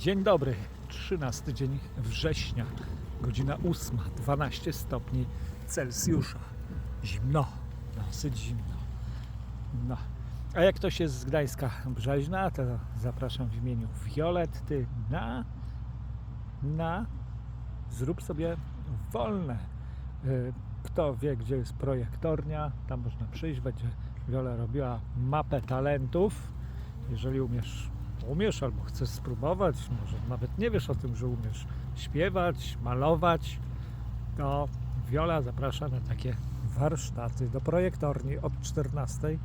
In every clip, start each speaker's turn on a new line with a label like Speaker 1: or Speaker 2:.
Speaker 1: Dzień dobry, 13 dzień września, godzina 8, 12 stopni Celsjusza. Zimno, dosyć zimno. No. A jak ktoś jest z Gdańska Brzeźna, to zapraszam w imieniu Violetty na, na zrób sobie wolne. Y, Kto wie, gdzie jest projektornia, tam można przyjść, będzie Wiola robiła mapę talentów. Jeżeli umiesz, umiesz albo chcesz spróbować, może nawet nie wiesz o tym, że umiesz śpiewać, malować, to Wiola zaprasza na takie warsztaty do projektorni od 14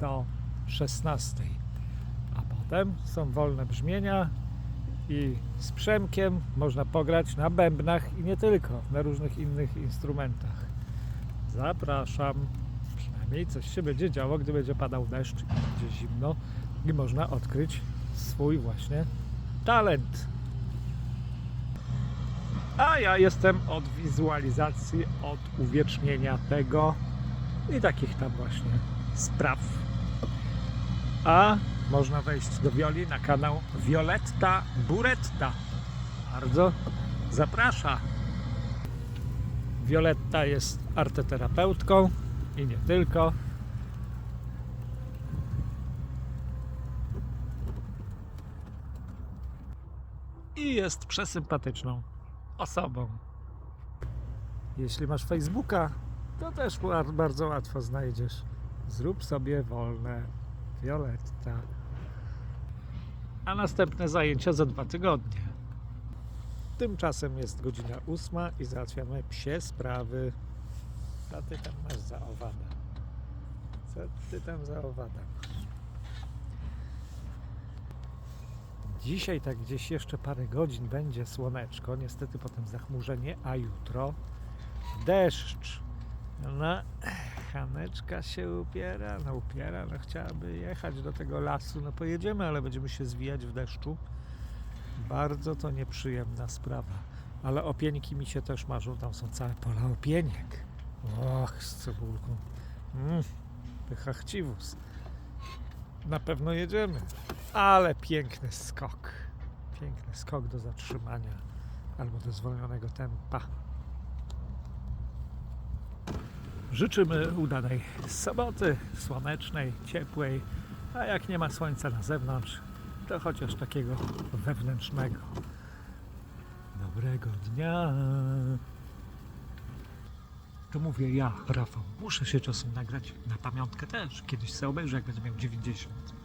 Speaker 1: do 16. A potem są wolne brzmienia i z Przemkiem można pograć na bębnach i nie tylko, na różnych innych instrumentach. Zapraszam. Przynajmniej coś się będzie działo, gdy będzie padał deszcz i będzie zimno i można odkryć swój właśnie talent. A ja jestem od wizualizacji, od uwiecznienia tego i takich tam właśnie spraw. A można wejść do Wioli na kanał Violetta Buretta. Bardzo zaprasza. Violetta jest arteterapeutką i nie tylko. I jest przesympatyczną osobą. Jeśli masz Facebooka, to też bardzo łatwo znajdziesz. Zrób sobie wolne Violetta. A następne zajęcia za dwa tygodnie. Tymczasem jest godzina ósma i załatwiamy psie sprawy. Co ty tam masz za owada? Co ty tam za owada masz? Dzisiaj tak gdzieś jeszcze parę godzin będzie słoneczko, niestety potem zachmurzenie, a jutro deszcz. No, Haneczka się upiera, no upiera, no chciałaby jechać do tego lasu, no pojedziemy, ale będziemy się zwijać w deszczu. Bardzo to nieprzyjemna sprawa. Ale opieńki mi się też marzą, tam są całe pola opieniek. Och, z cebulką. Mm, pycha chciwus. Na pewno jedziemy. Ale piękny skok. Piękny skok do zatrzymania albo do zwolnionego tempa. Życzymy udanej soboty, słonecznej, ciepłej, a jak nie ma słońca na zewnątrz, to chociaż takiego wewnętrznego. Dobrego dnia. To mówię ja, Rafał. Muszę się czasem nagrać na pamiątkę też. Kiedyś sobie obejrzę, jak będę miał 90.